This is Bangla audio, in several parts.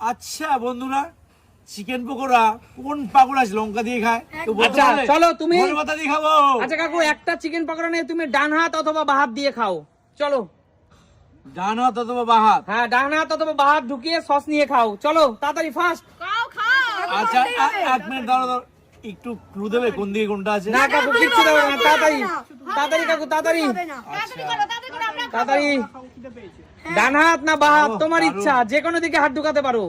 আচ্ছা বন্ধুরা চিকেন পকোড়া কোন পাকোড়া আছে? লঙ্কা দিয়ে খায়। আচ্ছা? চলো, তুমি- পাতা দিয়ে খাব। আচ্ছা কাকু একটা চিকেন পকোড়া নিয়ে তুমি ডান হাত অথবা বাঁ হাত দিয়ে খাও। চলো। ডান হাত অথবা বাঁ হাত? হ্যাঁ ডান হাত অথবা বাঁ হাত ঢুকিয়ে সস নিয়ে খাও। চলো তাড়াতাড়ি ফার্স্ট খাও খাও। আচ্ছা এক মিনিট দাঁড়াও দাঁড়াও একটু ক্লু দেবে কোন দিকে কোনটা আছে? না কাকু কিচ্ছু দেবে না। তাড়াতাড়ি তাড়াতাড়ি কাকু তাড়াতাড়ি। তাড়াতাড়ি। ডান হাত না বাঁ হাত? তোমার ইচ্ছা যে কোনো দিকে হাত ঢুকাতে পারো।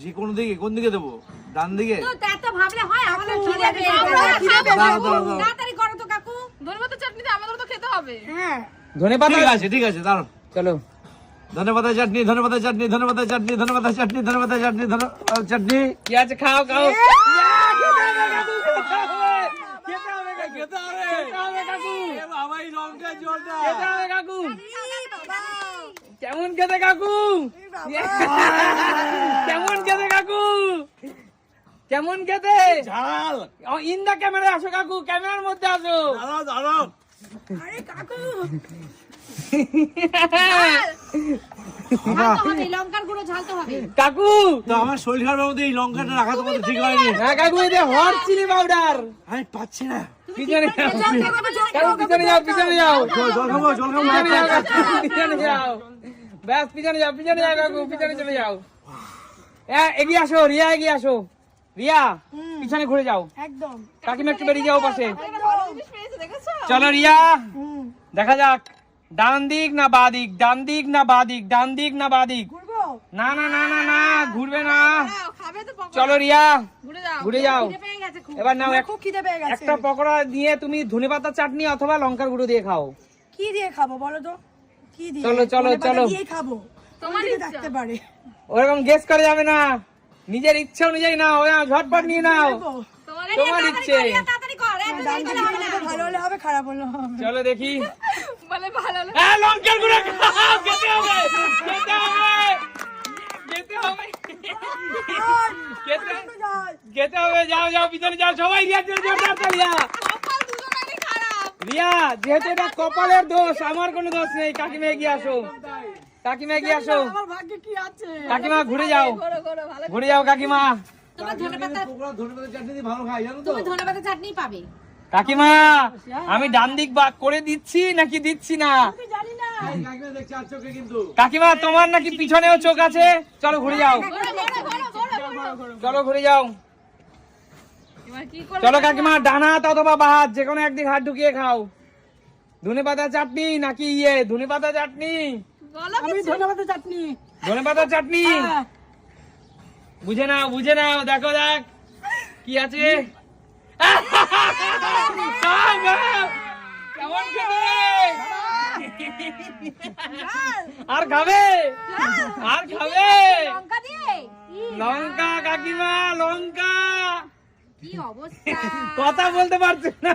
যে কোনো দিকে কোন দিকে দেবো? ডান দিকে? তো এত ভাবলে হয় আমাদের খিদে পেয়ে গেছে। খিদে খাব, পেয়েছে। দাঁড়াও, খাব। দাঁড়াও, দাঁড়াও। তাড়াতাড়ি করো তো কাকু। ধনেপাতা চাটনিতে আমাদেরও তো খেতে হবে। হ্যাঁ। ধনে ঠিক আছে ঠিক আছে দাঁড়াও। চলো। চাটনি চাটনি চাটনি ধনে পাতা চাটনি ধনে পাতা চাটনি ধনে চাটনি। কি আছে খাও। খাও খেতে হবে লঙ্কা জলটা। খেতে হবে কাকু। কেমন খেতে কাকু? কেমন খেতে কাকু? কেমন খেতে ঝাল। ইন দা ক্যামেরা আসো কাকু ক্যামেরার মধ্যে আসো। দাঁড়াও দাঁড়াও। আরে তো তো কাকু! তো আমার শরীর এই লঙ্কাটা রাখা তোমাদের ঠিক হয়নি। হ্যাঁ কাকু এই হট চিলি পাউডার। আমি পাচ্ছি না। পিছনে যাও। পিছনে যাও পিছনে যাও। জল জল খাব জল খাব। পিছনে যাও কাকু, পিছনে যাও। ব্যাস পিছনে যাও পিছনে যাও কাকু পিছনে চলে যাও। হ্যাঁ এগিয়ে আসো রিয়া এগিয়ে আসো। রিয়া পিছনে ঘুরে যাও। একদম। কাকিমা একটু বেরিয়ে যাও পাশে। চলো রিয়া। দেখা যাক। ডান দিক না বাঁ দিক ডান দিক না বাঁ দিক ডান দিক না বাঁ দিক। না না না না না ঘুরবে না। চলো রিয়া ঘুরে যাও। ঘুরে যাও। খিদে পেয়ে গেছে খুব। এবার নাও একটা পকোড়া দিয়ে তুমি ধনে পাতা চাটনি অথবা লঙ্কার গুঁড়ো দিয়ে খাও। কি দিয়ে খাব বলো তো? কি দিয়ে? চলো, চলো, চলো। খাব। তোমার তোমার ইচ্ছা। থাকতে পারে। ওরকম গেস করা যাবে না। নিজের ইচ্ছা অনুযায়ী নাও। ঝটপট নিয়ে নাও। তোমার ইচ্ছে। ভালো হলে হবে খারাপ হলে হবে। চলো দেখি। মানে ভালো হলে। হ্যাঁ লঙ্কার গুঁড়ো খাও খেতে হবে খেতে হবে। খেতে হবে। খেতে খেতে হবে যাও যাও ভিতরে যাও সবাই রিয়া চলে যাও তাড়াতাড়ি রিয়া। কপাল দুজনেরই খারাপ। রিয়া যেহেতু এটা কপালের দোষ আমার কোনো দোষ নেই কাকিমা এগিয়ে আসো। কাকিমা এগিয়ে আসো। কাকিমা ঘুরে যাও। ঘোরো ঘোরো ভালো ঘুরে যাও কাকিমা। তোমার ধনেপাতা পকোড়া ধনে পাতা চাটনি ভালো খাই জানো তো? তুমি ধনেপাতা চাটনি পাবে। কাকিমা আমি ডান দিক করে দিচ্ছি নাকি দিচ্ছি না? কাকিমা তোমার নাকি পিছনেও চোখ আছে? চলো ঘুরে যাও। চলো ঘুরে যাও। চলো কাকিমা ডান হাত অথবা বাঁ হাত যে কোনো একদিক হাত ঢুকিয়ে খাও। ধনে পাতা চাটনি নাকি ইয়ে? ধনে পাতা চাটনি? বলো আমি চাটনি। ধনে পাতা চাটনি? হ্যাঁ। বুঝে নাও বুঝে নাও। দেখো দেখ। কি আছে খাও, খাও। কেমন খেতে আর খাবে? আর খাবে? লঙ্কা কাকিমা লঙ্কা। কথা বলতে পারছে না।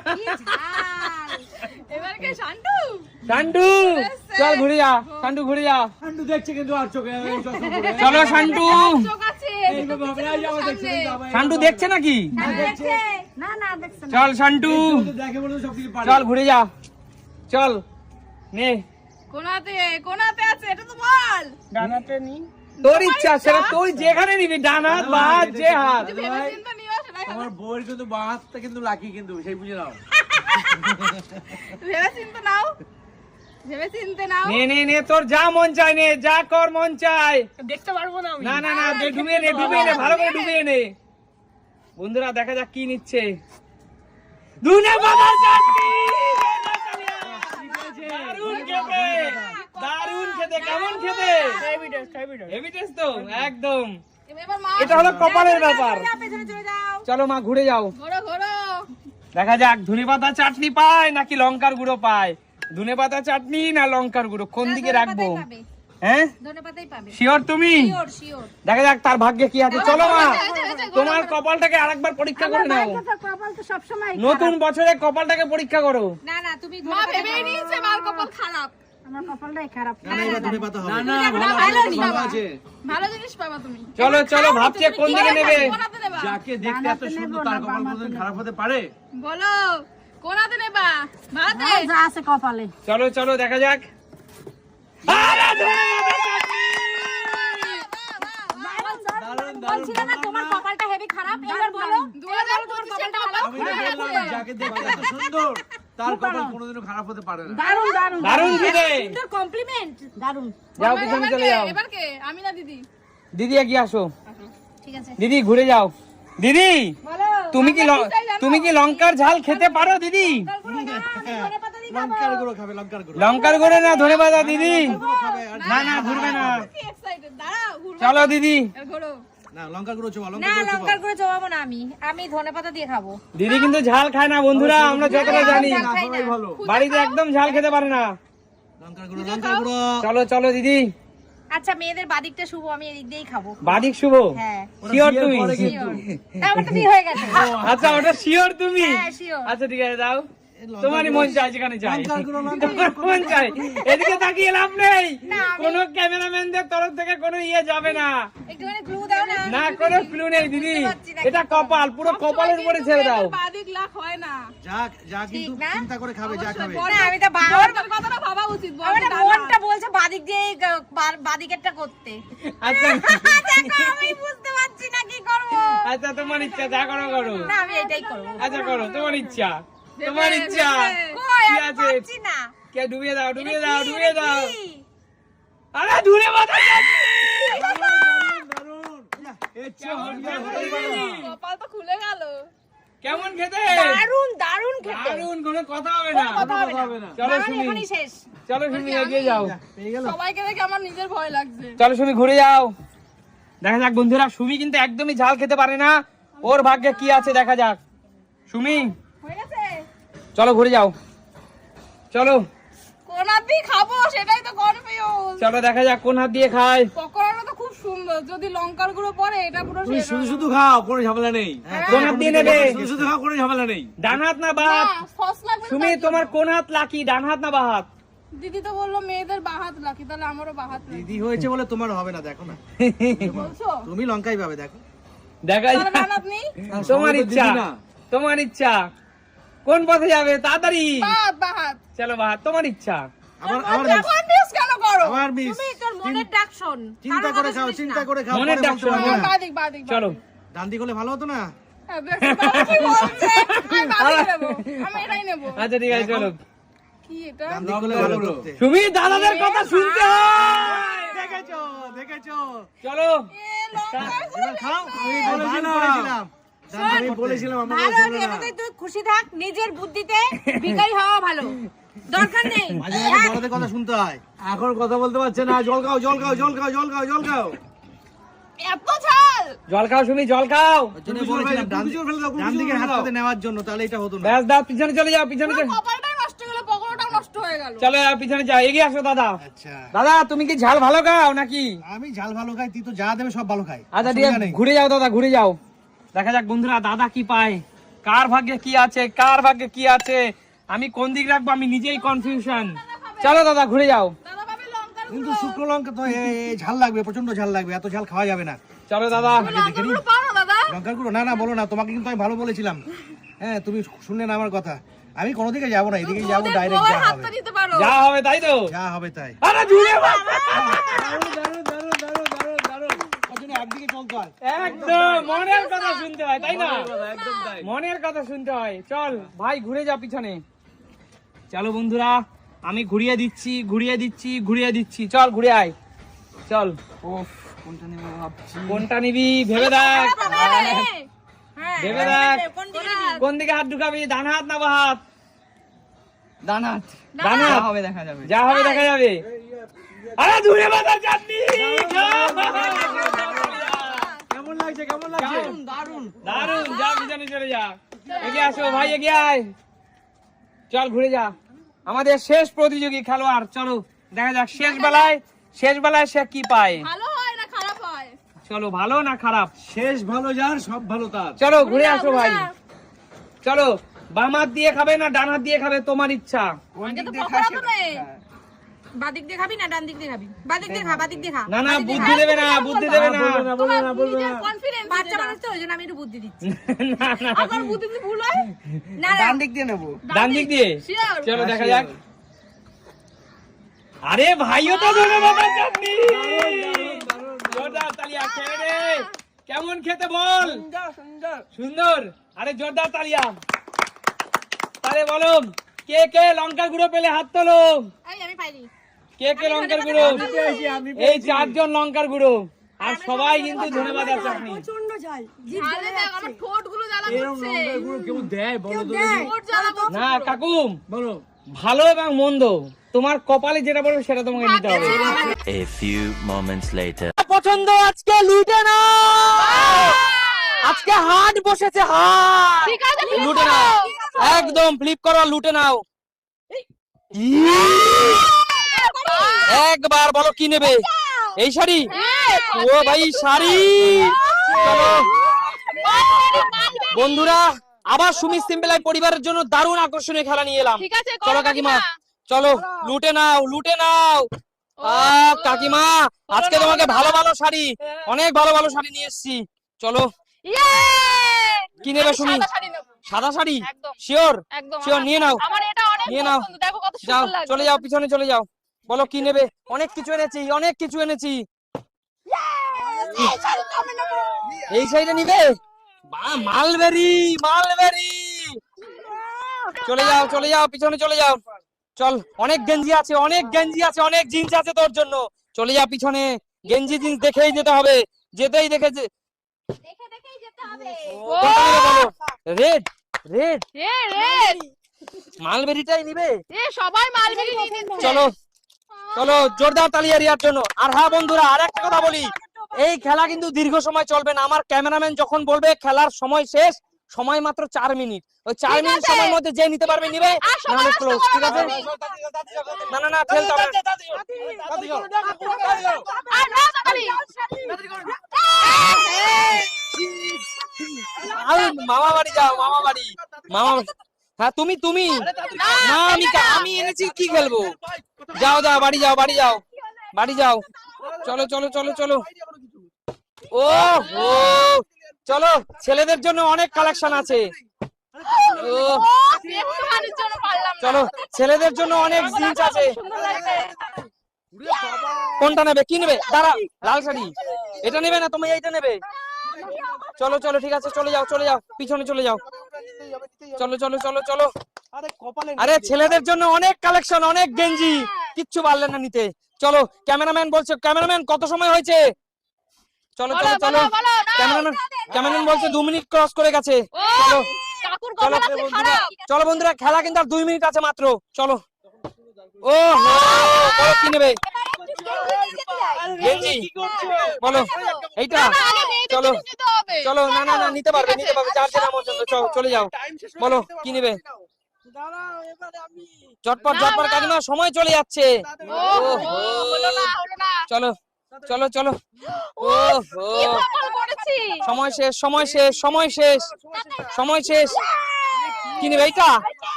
শান্টু শান্টু চল ঘুরে যা শান্টু ঘুরে যা আন্টু দেখছে কিন্তু আর চোখে। চলো শান্টু শান্টু দেখছে নাকি? দেখছে। না না দেখছে না। চল শান্টু। চল ঘুরে যা। চল নে। কোনাতে কোনাতে আছে এটা তো বল। ডানাতে নি। তোর ইচ্ছা সেটা তুই যেখানে নিবি ডান হাত বা হাত যে হাত। আমার বউয়ের কিন্তু বাঁ হাতটা কিন্তু লাকি কিন্তু সেই বুঝে নাও। ভেবে চিনতে নাও। নে নে নে তোর যা মন চায় নে যা কর মন চায়। দেখতে পারব না না না না ডুবিয়ে নে ডুবিয়ে নে ভালো করে ডুবিয়ে নে। বন্ধুরা দেখা যাক কি নিচ্ছে। ধনে পাতার চাটনি দারুণ খেতে দারুণ খেতে কেমন খেতে? হেভি টেস্ট তো একদম। এটা হলো কপালের ব্যাপার। পেছনে চলে যাও। চলো মা ঘুরে যাও। ঘোরো ঘোরো। দেখা যাক ধনে পাতা চাটনি পায় নাকি লঙ্কার গুঁড়ো পায়? ধনে পাতা চাটনি না লঙ্কার গুঁড়ো? কোন দিকে রাখব? হ্যাঁ? শিওর তুমি? দেখা যাক তার ভাগ্যে কি আছে। চলো মা তোমার কপালটাকে আরেকবার পরীক্ষা করে নাও। কপাল তো সবসময় নতুন বছরে কপালটাকে পরীক্ষা করো। না না তুমি মা ভেবেই নিয়েছে মার কপাল খারাপ। আমার কপালটাই খারাপ। না না এবার পাতা হবে। না, না না, ভালো ভালো জিনিস ভালো বাবা। আছে। ভালো জিনিস পাবা তুমি। চলো চলো ভাবছে কোন দিকে নেবে। যাকে দেখতে এত সুন্দর তার কপাল কোনদিন খারাপ হতে পারে? বলো। কোনাতে নেবা ভাতে যা আছে কপালে। চলো চলো দেখা যাক। আরে ধনে পাতা চাটনি! বলছিলে না তোমার কপালটা হেভি খারাপ? এবার বলো। দু এবার হাজার বলো তোমার কপালটা ভালো? আমি তো বললাম যাকে দেখতে এত সুন্দর। তার কপাল কোনোদিনও খারাপ হতে পারে না। দারুণ দারুণ। দারুণ দিদি। সুন্দর কমপ্লিমেন্ট দারুণ। যাও পিছনে চলে যাও। এবার কে? আমি না দিদি। দিদি এগিয়ে আসো। ঠিক আছে। দিদি ঘুরে যাও। দিদি! তুমি কি ল- তুমি কি লঙ্কার ঝাল খেতে পারো দিদি? লঙ্কার গুঁড়ো খাবে লঙ্কার গুঁড়ো। লঙ্কার করে না ধরে বাজা দিদি? না না ঘুরবে না। কি এক্সাইটেড দাঁড়াও ঘুরবো। চলো দিদি। এর ঘোরো না লঙ্কার গুঁড়ো চোবা না লঙ্কার গুঁড়ো লঙ্কার চোবা গুঁড়ো চোবাবো না আমি। আমি ধনেপাতা দিয়ে খাব। দিদি কিন্তু ঝাল খায় না বন্ধুরা আমরা যতটা জানি। বাড়িতে একদম ঝাল খেতে পারে না। লঙ্কার গুঁড়ো লঙ্কার গুঁড়ো। চলো চলো দিদি। আচ্ছা মেয়েদের বাদিকটা শুভ আমি এদিক দিয়েই খাব। বাদিক শুভ? হ্যাঁ। শিওর তুমি? বিয়ে হয়ে গেছে। আচ্ছা ওটা শিওর তুমি? হ্যাঁ শিওর আচ্ছা ঠিক আছে দাও। তোমারই মন চাই যেখানে মন চাই এদিকে তাকিয়ে লাভ নেই। কোনো ক্যামেরাম্যানদের তরফ থেকে কোনো ইয়ে যাবে না। না। কোনো ক্লু নেই দিদি। এটা কপাল পুরো কপালের উপরে ছেড়ে দাও। হয় না। যা যা কিন্তু চিন্তা করে খাবে যা খাবে। আমি তো কথাটা ভাবা উচিত বড় আমার না দাদা। মনটা বলছে বাদিক দিয়ে এই গা- বা- বাদিকেরটা করতে। আচ্ছা। আমি বুঝতে পারছি না কি করব? আচ্ছা তোমার ইচ্ছা যা করো করো। না আমি এটাই করব। আচ্ছা করো তোমার ইচ্ছা। তোমার ইচ্ছা। কই কি আছে। কে ডুবিয়ে দাও ডুবিয়ে দাও ডুবিয়ে দাও। আরে দূরে মাথা কপাল তো খুলে গেল। কেমন খেতে? দারুণ দারুণ খেতে। দারুণ কোনো কথা হবে না। কথা হবে না। চলো বাঙালি সুমি এখনই শেষ। চলো সুমি এগিয়ে যাও। সবাইকে দেখে আমার নিজের ভয় লাগছে। চলো সুমি ঘুরে যাও। দেখা যাক বন্ধুরা সুমি কিন্তু একদমই ঝাল খেতে পারে না। ওর ভাগ্যে কি আছে দেখা যাক। সুমি? চলো ঘুরে যাও। চলো। কোন হাত দিয়ে খাব? সেটাই তো কনফিউজ চলো দেখা যাক কোন হাত দিয়ে খায়। পকোড়াটা তো খুব সুন্দর। যদি লঙ্কার গুঁড়ো পড়ে এটা পুরো তুমি শুধু শুধু খাও কোনো ঝামেলা নেই। কোন হাত দিয়ে নেবে? শুধু শুধু খাও কোনো ঝামেলা নেই। ডান হাত না বা হাত? সস লাগবে জন্য। তোমার কোন হাত লাকি ডান হাত না বা হাত? দিদি তো বলল মেয়েদের বাহাত লাকি তাহলে আমারও বাহাত লাকি দিদি হয়েছে বলে তোমার হবে না দেখো না। বলছো? তুমি লঙ্কাই পাবে দেখো। দেখা যাক তোমার ইচ্ছা। তোমার ইচ্ছা। কোন পথে যাবে? তাড়াতাড়ি। বাহাত বাহাত চলো বা তোমার ইচ্ছা। আমার আমার তোমরা কেন করো? আমার মিস তুমি তোর মনের ডাক শোন। চিন্তা করে খাও চিন্তা করে খাও মনের ডাক বলতে শোনো। পারবে। না। বাদিক বাদিক চলো। ডান দিক হলে ভালো হতো না? হ্যাঁ। আচ্ছা ঠিক আছে চলো। তুমি দাদাদের কথা শুনতে হয়। দেখেছ দেখেছ। চলো। খাও আমি বলেছিলাম। আমি বলেছিলাম আমার ভালো এটাতে তুই খুশি থাক নিজের বুদ্ধিতে ভিখারি হওয়া ভালো। দরকার নেই। মাঝে মাঝে বড়দের কথা শুনতে হয়। এখন কথা বলতে পারছে না জল খাও জল খাও জল খাও জল খাও জল খাও। এত ঝাল। জল খাও সুমি জল খাও। জন্য বলেছিলাম ডান দিকের হাতটাতে নেওয়ার জন্য তাহলে এটা হতো না। ব্যাস দাও পিছনে চলে যাও পিছনে চলে কপালটাই নষ্ট হয়ে গেল পকোড়াটাও নষ্ট হয়ে গেল। চলো পিছনে যাও এগিয়ে আসো দাদা। আচ্ছা। দাদা তুমি কি ঝাল ভালো খাও নাকি? আমি ঝাল ভালো খাই তুই তো যা দেবে সব ভালো খাই। আচ্ছা। ঘুরে যাও দাদা ঘুরে যাও। দেখা যাক বন্ধুরা দাদা কি পায়? কার ভাগ্যে কি আছে? কার ভাগ্যে কি আছে? আমি কোন দিক রাখব? আমি নিজেই কনফিউশন চলো দাদা ঘুরে যাও। দাদা ভাবে লঙ্কার কিন্তু শুকনো লঙ্কা তো ঝাল লাগবে প্রচণ্ড ঝাল লাগবে এত ঝাল খাওয়া যাবে না। চলো দাদা লঙ্কার গুঁড়ো না না না বলো না তোমাকে কিন্তু আমি ভালো বলেছিলাম। হ্যাঁ তুমি শুনলে না আমার কথা। আমি কোনো দিকে যাব না এদিকে যাব ডাইরেক্ট যা হবে। যা হবে তাই তো? যা হবে তাই। আরে দূরে বাবা। দারুণ, দারুণ, দারুণ, দারুণ, দারুণ, দারুণ। ওই জন্য একদিকে চলতে হয় একদম মনের কথা শুনতে হয় তাই না? মনের কথা শুনতে হয়। চল ভাই ঘুরে যা পিছনে। চলো বন্ধুরা আমি ঘুরিয়ে দিচ্ছি ঘুরিয়ে দিচ্ছি ঘুরিয়ে দিচ্ছি। চল ঘুরে আয়। চল। ওফ কোনটা নিবো ভাবছি? কোনটা নিবি? ভেবে দেখ। হ্যাঁ ভেবে দেখ। কোন দিকে নিবি? কোন দিকে হাত ঢুকাবি? ডান হাত না বা হাত? ডান হাত। ডান হাত। হবে দেখা যাবে। যা হবে দেখা যাবে। আরে দূরে বাজার কেমন লাগছে? কেমন লাগছে দারুণ যা পিছনে চলে যা। এগিয়ে আসো ভাই এগিয়ে আয়। চল ঘুরে যা। আমাদের শেষ প্রতিযোগী খেলোয়াড় চলো দেখা যাক শেষ বেলায় শেষ বেলায় সে কি পায়? ভালো হয় না খারাপ হয়? চলো ভালো না খারাপ? শেষ ভালো যার সব ভালো তার। চলো ঘুরে আসো ভাই। চলো বাম হাত দিয়ে খাবে না ডান হাত দিয়ে খাবে? তোমার ইচ্ছা। বাদিক দিয়ে খাবি না ডান দিক দিয়ে খাবি? বাদিক দিয়ে খা বাদিক দিয়ে খা না না বুদ্ধি দেবে না বুদ্ধি দেবে না। বলবে না বলবে না বলবে না কনফিডেন্স বাচ্চা মানুষ তো ওই জন্য আমি একটু বুদ্ধি দিচ্ছি। না না আমার বুদ্ধি ভুল হয়? না না। দিক দিয়ে নেব। ডান দিক দিয়ে? চলো দেখা যাক। আরে ভাইও তো ধরে বাবা চাটনি জোরদার তালিয়া ছেড়ে দে কেমন খেতে বল? সুন্দর আরে জোরদার তালিয়া তাহলে বলো কে কে লঙ্কার গুঁড়ো পেলে হাত তোলো আমি পাইনি। কে কে লঙ্কার গুঁড়ো? এই চারজন লঙ্কার গুঁড়ো। আর সবাই কিন্তু ধন্যবাদ আর চাটনি না কাকু বলো। ভালো এবং মন্দ তোমার কপালে যেটা বলবে সেটা তোমাকে নিতে হবে। A few moments later. পছন্দ আজকে লুটে না আজকে হাট বসেছে হাট। লুটে নাও একদম ফ্লিপ করো লুটে নাও। একবার বলো কি নেবে? এই শাড়ি? ও ভাই শাড়ি! চলো। বন্ধুরা আবার সুমিত সিম্পলাই পরিবারের জন্য দারুণ আকর্ষণীয় খেলা নিয়ে এলাম। চলো কাকিমা। চলো লুটে নাও লুটে নাও। কাকিমা আজকে তোমাকে ভালো ভালো শাড়ি অনেক ভালো ভালো শাড়ি নিয়ে এসেছি। চলো। ইয়ে! কি নেবে শুনি সাদা শাড়ি শিওর শিওর নিয়ে নাও। নিয়ে নাও। যাও চলে যাও পিছনে চলে যাও। বলো কি নেবে? অনেক কিছু এনেছি অনেক কিছু এনেছি। এই শাড়িটা নিবে? Mulberry mulberry. চলে যাও চলে যাও পিছনে চলে যাও। চল অনেক গেঞ্জি আছে অনেক গেঞ্জি আছে অনেক জিন্স আছে তোর জন্য। চলে যা পিছনে গেঞ্জি জিন্স দেখেই যেতে হবে যেতেই দেখেছে দেখে রেড রেড। মালবেরিটাই নিবে? সবাই মালবেরি চলো চলো জোরদার তালিয়া রিয়ার জন্য। আর হ্যাঁ বন্ধুরা আর একটা কথা বলি। এই খেলা কিন্তু দীর্ঘ সময় চলবে না। আমার ক্যামেরাম্যান যখন বলবে খেলার সময় শেষ সময় মাত্র চার মিনিট। ওই চার মিনিট। সময়ের মধ্যে যে নিতে পারবে নিবে নাহলে ক্লোজ ঠিক আছে? না না হবে। মামা বাড়ি যাও মামা বাড়ি। মামা হ্যাঁ তুমি তুমি। না আমি আমি এনেছি কি খেলব? যাও যাও বাড়ি যাও বাড়ি যাও। বাড়ি যাও। চলো চলো চলো চলো। ও ও। চলো ছেলেদের জন্য অনেক কালেকশন আছে। ও। একটুখানির জন্য পারলাম না চলো ছেলেদের জন্য অনেক জিনিস আছে। কোনটা নেবে? কি নেবে? দাঁড়া লাল শাড়ি। এটা নেবে না? তুমি এইটা নেবে? চলো চলো ঠিক আছে চলে যাও চলে যাও পিছনে চলে যাও। চলো চলো চলো চলো। আরে ছেলেদের জন্য অনেক কালেকশন অনেক গেঞ্জি। কিচ্ছু পারলেন না নিতে। চলো ক্যামেরাম্যান বলছে ক্যামেরাম্যান কত সময় হয়েছে? চলো চলো চলো। ক্যামেরাম্যান ক্যামেরাম্যান বলছে দু মিনিট ক্রস করে গেছে। চলো। চলো চলো বন্ধুরা খেলা কিন্তু আর দুই মিনিট আছে মাত্র। চলো। ও হো, বলো কি নেবে? বলো। এইটা। চলো। চলো না না না নিতে পারবে নিতে পারবে যেটা পছন্দ চলো চলে যাও। বলো কি নেবে? চটপট চটপট কাকিমা সময় চলে যাচ্ছে। চলো চলো চলো। ও সময় শেষ সময় শেষ সময় শেষ। সময় শেষ। কি নেবে এইটা?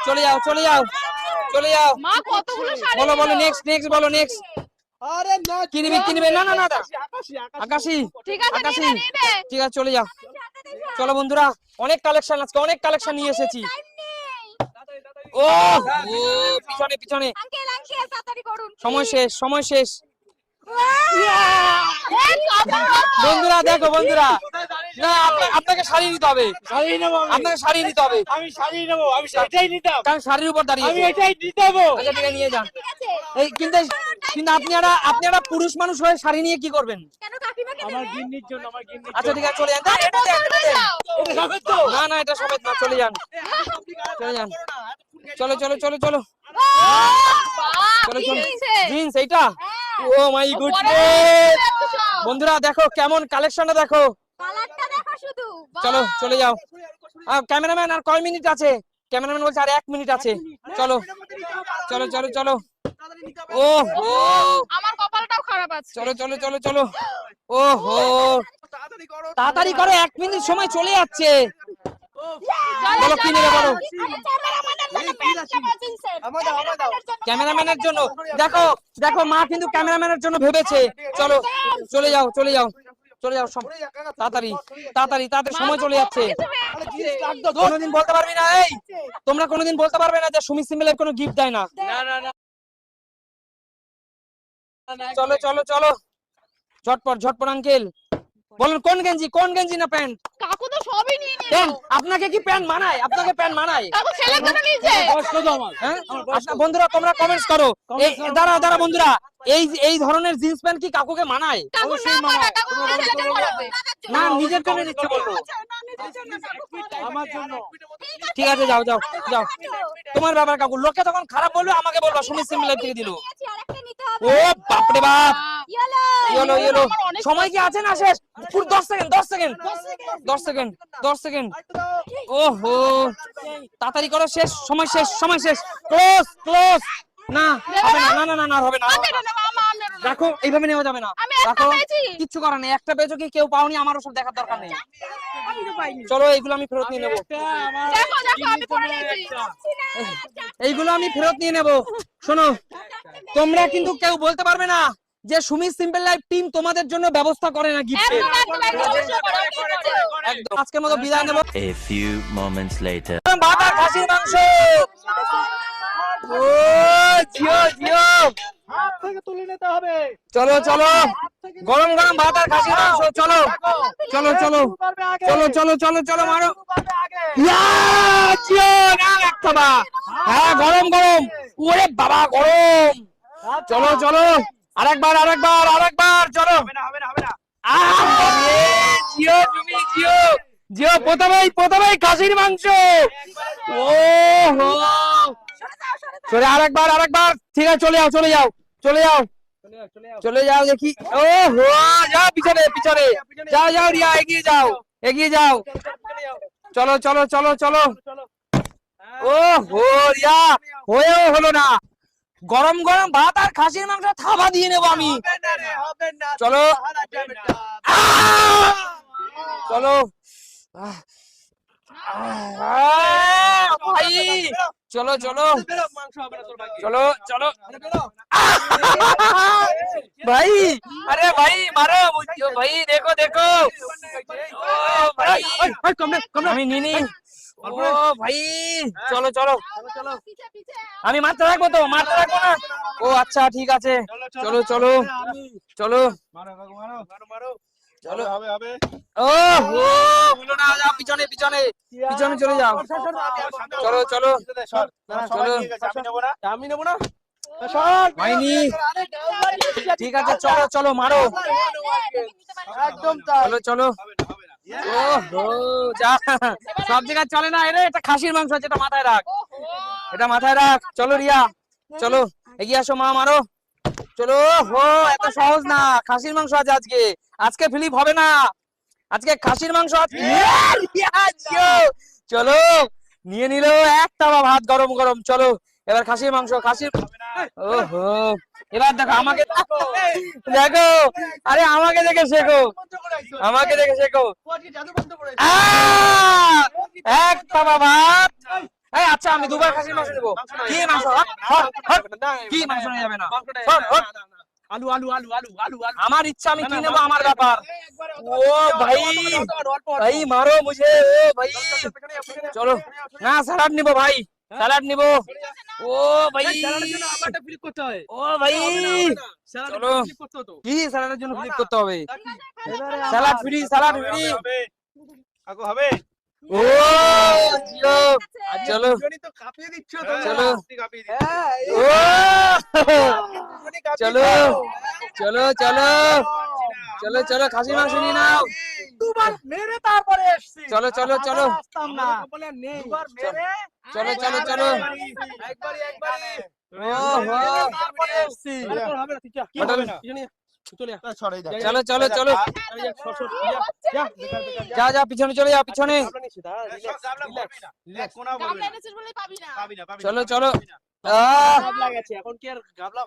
চলে যাও চলে যাও। চলে যাও। বলো বলো নেক্সট নেক্সট বলো নেক্সট আরে না কি নিবি কি না না না। আকাশি আকাশি ঠিক আছে আকাশি। ঠিক আছে চলে যাও চলো বন্ধুরা অনেক কালেকশন আজকে অনেক কালেকশন নিয়ে এসেছি। ও ও পিছনে পিছনে। সময় শেষ সময় শেষ? বন্ধুরা দেখো বন্ধুরা। না আপনাকে শাড়ি নিতে হবে। শাড়ি নেব আপনাকে শাড়ি নিতে হবে। আমি শাড়ি নেব আমি সেটাই নিতাম। কারণ শাড়ির উপর দাঁড়িয়ে আমি এটাই নিতামো। আচ্ছা ঠিক নিয়ে যান। এই কিন্তু কিন্তু আপনারা আপনারা পুরুষ মানুষ হয়ে শাড়ি নিয়ে কি করবেন? আমার গিন্নির জন্য আমার গিন্নির আচ্ছা ঠিক আছে চলে যান। না। না এটা সমেত না চলে যান। চলে যান। চলো চলো চলো চলো। চলো চলো। জিন্স এইটা? ও মাই গুডনেস বন্ধুরা দেখো কেমন কালেকশনটা দেখো। কালারটা দেখো শুধু। চলো চলে যাও। আর ক্যামেরাম্যান আর কয় মিনিট আছে? ক্যামেরাম্যান বলছে আর এক মিনিট আছে। চলো চলো চলো চলো। ও হো আমার কপালটাও খারাপ আছে। চলো চলো চলো চলো। ও হো তাড়াতাড়ি করো। তাড়াতাড়ি করো এক মিনিট সময় চলে যাচ্ছে। চলো, বলো কি নেবে বলো আমাদের আমাদের ক্যামেরাম্যানের জন্য দেখো দেখো মা কিন্তু ক্যামেরাম্যানের জন্য ভেবেছে। চলো চলে যাও চলে যাও চলে যাও। তাড়াতাড়ি তাড়াতাড়ি তাড়াতাড়ি সময় চলে যাচ্ছে। কোনোদিন বলতে পারবি না এই। তোমরা কোনোদিন বলতে পারবে না যে সুমিত সিমিলের কোনো গিফট দেয় না। না। না না চলো চলো চলো। ঝটপট ঝটপট আঙ্কেল বলেন কোন গেঞ্জি কোন গেঞ্জি না প্যান্ট? কাকু তো সবই নিয়ে নিল প্যান্ট আপনাকে কি প্যান্ট মানায়? আপনাকে প্যান্ট মানায়? কাকু ছেলের জন্য নিয়েছে। হ্যাঁ? আচ্ছা বন্ধুরা তোমরা কমেন্টস করো। এই দাঁড়া দাঁড়া বন্ধুরা। এই এই ধরনের জিন্স প্যান্ট কি কাকুকে মানায়? কাকু না নিজের জন্য নিচ্ছে বলল আমার জন্য। ঠিক আছে যাও যাও যাও। তোমার ব্যাপার কাকু লোকে তখন খারাপ বলবে আমাকে বলবা সুমিত সিং লাইফ থেকে দিল। ও বাপরে বাপ! ইয়েলো। ইয়েলো সময় কি আছে না শেষ? পুরো দশ সেকেন্ড দশ সেকেন্ড। দশ সেকেন্ড দশ সেকেন্ড ওহো। তাড়াতাড়ি করো শেষ সময় শেষ সময় শেষ। ক্লোজ ক্লোজ না না না না না না হবে না। আমি এটা নেব, আমার আমি এটা নেব। রাখো এইভাবে নেওয়া যাবে না। রাখো কিচ্ছু করার নেই। একটা পেয়েছ কি কেউ পাওনি আমার ওসব দেখার দরকার নেই। চলো এইগুলো আমি ফেরত নিয়ে নেব। দেখো দেখো আমি পরে নিয়েছি। এইগুলো আমি ফেরত নিয়ে নেব। শোনো তোমরা কিন্তু কেউ বলতে পারবে না যে সুমি সিম্পল লাইফ টিম তোমাদের জন্য ব্যবস্থা করে না গিফটের একদম আজকের মতো বিদায় নেব। A few moments later. ভাত খাসির মাংস। ও জিও জিও। হাত থেকে তুলে নিতে হবে। চলো চলো। গরম গরম ভাত আর খাসির মাংস চলো। চলো চলো। চলো চলো চলো চলো মারো। পারবে আগে। জিও না একটা বা হ্যাঁ গরম গরম। ওরে বাবা গরম। চলো চলো। আরেকবার আরেকবার আরেকবার চলো। জিও তুমি জিও। জিও প্রথমেই প্রথমেই খাসির মাংস। ও হো চলে আরেকবার আরেকবার। ঠিক আছে চলে যাও চলে যাও চলে যাও। চলে যাও দেখি। ও হো যাও পিছনে পিছনে। যাও যাও রিয়া এগিয়ে যাও এগিয়ে যাও। চলো চলো চলো চলো। ও হো রিয়া হয়েও হলো না। গরম গরম ভাত আর খাসির মাংস থাবা দিয়ে নেব আমি। হবে না রে হবে না চলো! চলো! ভাই। চলো চলো বেরো, মাংস হবে না তোর ভাগ্যে। চলো চলো আরে বেরো। ভাই अरे भाई मारो मुझको भाई देखो देखो ओ भाई আমি নিনি ও ভাই চলো চলো পিছে পিছে আমি মারতে থাকবো তো মারতে থাকবো না ও আচ্ছা ঠিক আছে চলো চলো চলো মারো কাকু, মারো মারো মারো চলো হবে হবে ও হলো না যাও পিছনে পিছনে পিছনে চলে যাও চলো চলো চলো আমি নেব না হয়নি ঠিক আছে চলো চলো মারো একদম চলো চলো যা সব জায়গায় চলে না এরে এটা খাসির মাংস আছে এটা মাথায় রাখ এটা মাথায় রাখ চলো রিয়া চলো এগিয়ে আসো মা মারো চলো হো এত সহজ না খাসির মাংস আছে আজকে আজকে ফিলিপ হবে না আজকে খাসির মাংস ইয়ে। চলো নিয়ে নিল এক তাওয়া ভাত গরম গরম চলো এবার খাসির মাংস খাসির ওহো এবার দেখো আমাকে দেখো আরে আমাকে দেখে শেখো আমাকে দেখে শেখো এক তাওয়া ভাত এই আচ্ছা আমি দুবার খাসির মাংস নেব কি মাংস। কি মাংস নিয়ে যাবে না। আলু আলু আলু আলু আলু আমার ইচ্ছা আমি কি নেব আমার ব্যাপার? ও ভাই ভাই মারো মুঝে ও ভাই। চলো না স্যালাড নিবো ভাই স্যালাড নিবো। ও ভাই। ও ভাই। চলো। ফ্লিপ কি স্যালাডের জন্য ক্লিক করতে হবে? স্যালাড ফ্রি স্যালাড ফ্রি হবে। ও জিও চলো তো কাঁপিয়ে দিচ্ছ চলো। ও চলো চলো চলো চলো চলো খাসি মাংস নিয়ে নাও দুবার মেরে তারপরে এসছি চলো চলো চলো বলে নেই দুবার মেরে চলো চলো চলো একবারই একবারই ও হো তারপরে এসছি হবে না ঠিক কি হবে না চলে যা যা চলো চলো চলো। যা যা পিছনে চলে যাও পিছনে। গামলা চলো চলো। আহ, এখন কি আর গাবলা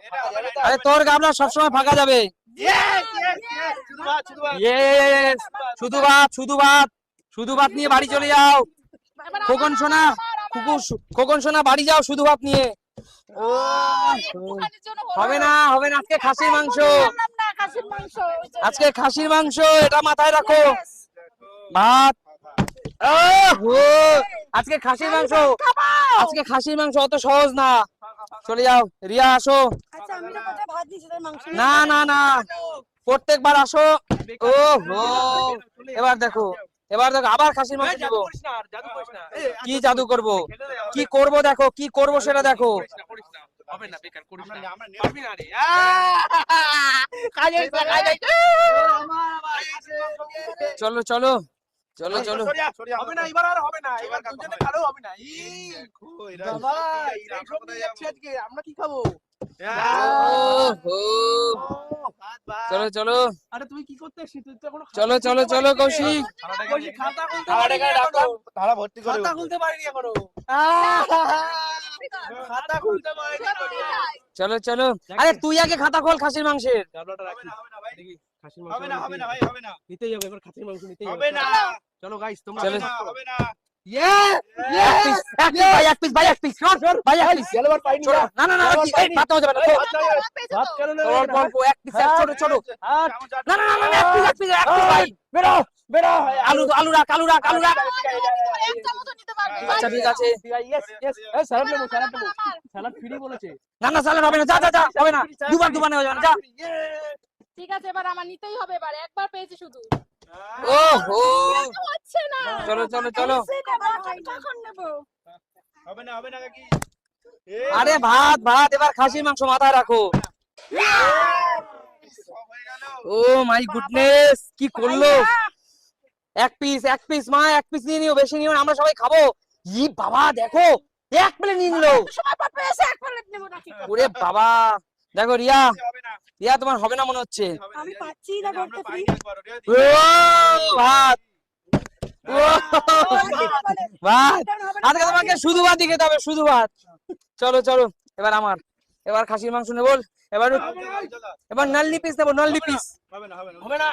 আরে তোর গাবলা সবসময় ফাঁকা যাবে! শুধু ভাত শুধু ভাত শুধু ভাত নিয়ে বাড়ি চলে যাও। খোকন সোনা খোকন সোনা বাড়ি যাও শুধু ভাত নিয়ে। হবে না হবে না আজকে খাসির মাংস। আজকে খাসির মাংস এটা মাথায় রাখো। ভাত। আজকে খাসির মাংস। আজকে খাসির মাংস অত সহজ না। চলে যাও রিয়া আসো। আচ্ছা আমি তো কোথায় ভাত দিছি তাই মাংস না না না। প্রত্যেকবার আসো। ও হো এবার দেখো। এবার দেখো আবার খাসির মাংস দেবো। কি জাদু করব? কি করব দেখো কি করব সেটা দেখো। চলো চলো। চলো চলো। হবে না এবার আর হবে না এবার দুজনে হবে না। ই বাবা এরাই সব নিয়ে যাচ্ছে আজকে? আমরা কি খাব? চলো চলো। আরে তুই কি করতে তুই তো এখনও চলো চলো চলো কৌশিক। কৌশিক খাতা খুলতে তারা ভর্তি করে খাতা খুলতে পারিনি এখনও। খাতা খুলতে পারিনি। চলো চলো। আরে তুই আগে খাতা খোল খাসির মাংসের। হবে না হবে না ভাই হবে না। নিতেই হবে এবার খাসির মাংস নিতেই হবে না। চলো গাইস তোমরা হবে না আলু আলু রাখ আলু রাখ আলু রাখ। এক চামচও নিতে পারবি আচ্ছা ঠিক আছে। ইয়েস ইয়েস এই স্যালাড নেব স্যালাড নেব। স্যালাড ফ্রি বলেছে। না না স্যালাড হবে না যা যা যা হবে না। দুবার দুবার নেওয়া যাবে না যা। ঠিক আছে এবার আমার নিতেই হবে এবার একবার পেয়েছি শুধু। ও হচ্ছে না। চলো চলো চলো। কখন নেব? হবে না হবে না কাকি। আরে ভাত ভাত এবার খাসির মাংস মাথায় রাখো। ও মাই গুডনেস কি করল? এক পিস এক পিস মা এক পিস নিয়ে নিও বেশি নিও আমরা সবাই খাব। ই বাবা দেখো এক প্লেট নিয়ে নিলো। সময় পর পেয়েছে এক প্লেট নেব নাকি ওরে বাবা দেখো রিয়া। হবে না। রিয়া তোমার হবে না মনে হচ্ছে? আমি পাচ্ছি না একবার ওটা ও ভাত! ও ভাত! আজকে তোমাকে শুধু ভাত দিয়ে খেতে হবে শুধু ভাত। চলো চলো এবার আমার। এবার খাসির মাংস নেব। এবার এবার নাল্লি পিস নেব নাল্লি পিস হবে না হবে না। হবে না।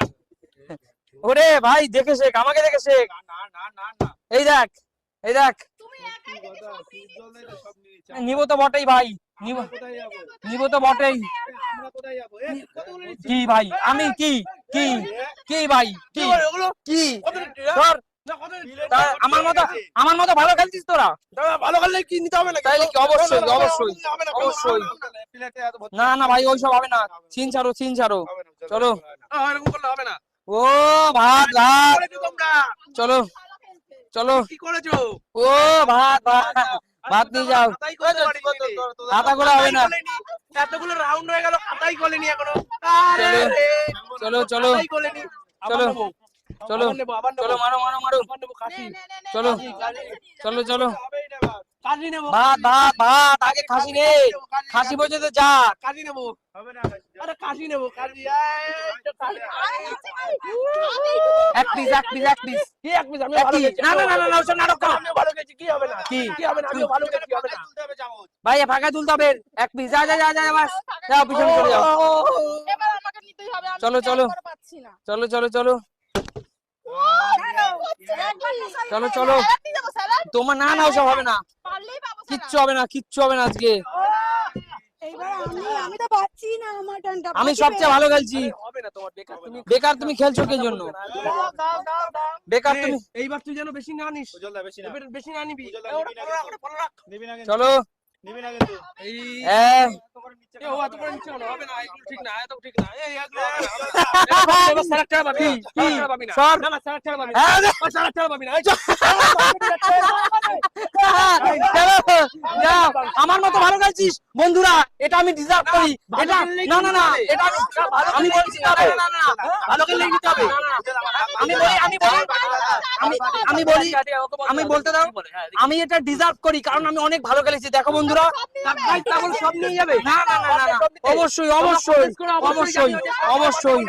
ওরে ভাই দেখে শেখ আমাকে দেখে শেখ। না না না না এই দেখ এই দেখ। নিবো তো বটেই ভাই। নিবো তো বটেই? কি ভাই আমি কি কি কি ভাই কি কি ধর আমার মতো আমার মতো ভালো খেলছিস তোরা ভালো খেললে কি নিতে হবে না তাইলে কি অবশ্যই অবশ্যই না অবশ্যই। না না ভাই ওইসব হবে না চিন ছাড়ো চিন ছাড়ো চলো। আহ, এরকম করলে হবে না ও ভাত ভাত চলো চলো কি করেছ ও ভাত ভাত ভাত নিয়ে যাও। খাতা করে হবে না এতগুলো রাউন্ড হয়ে গেল খাতাই খোলেনি এখনও চলো চলো চলো খাতাই খোলেনি চলো। চলো আবার নেব আবার নেব চলো মারো মারো মারো খাসি চলো চলো চলো ভাত। নেব ভাত ভাত ভাত আগে খাসি নে খাসি পর্যন্ত যা কাজী নেব হবে না আরে কাজী নেব। এক পিস এক পিস এক পিস কি এক পিস আমি ভালো না না না না না ওসব নাটক আমিও ভালো খেয়েছি কি হবে না কি? কি হবে না আমিও ভালো খেয়েছি হবে না ভাই ফাঁকা তুলতে হবে এক পিস যা যা যা যা বাস যাও পিছনে চলে যাও এবার আমাকে নিতেই হবে আমি চলো, চলো। একবারও পাচ্ছি না চলো চলো চলো চলো, চলো। তোমার না না ওসব হবে না। কিচ্ছু হবে না কিচ্ছু হবে না আজকে এইবার আমি আমি তো পাচ্ছি না আমার টানটা আমি সবচেয়ে ভালো খেলছি। হবে না তোমার বেকার তুমি বেকার তুমি খেলছো। কি জন্য? বেকার তুমি এইবার তুই যেন বেশি না নিস বেশি না। নিবি চলো। নিবি না কিন্তু এই এ এত করে নিচ্ছে এ, ও এত করে নিচ্ছে কেন? হবে না, এগুলো ঠিক না, এত ঠিক না। এই, এগুলো হবে না, হবে না। এবার স্যালাড ছাড়া পাবি কি? স্যালাড ছাড়া পাবি না। সর। না, না, স্যালাড ছাড়া পাবি না। হ্যাঁ, ও, পাবি না। এই, চল। চলো, যাও। আমার মতো ভালো খেলছিস বন্ধুরা এটা আমি ডিজার্ভ করি এটা না না না এটা আমি বলছি না না না না ভালো খেললেই নিতে হবে। আমি বলি আমি বলি আমি আমি বলি আমি বলতে দাও আমি এটা ডিজার্ভ করি কারণ আমি অনেক ভালো খেলেছি দেখো অবশ্যই অবশ্যই অবশ্যই অবশ্যই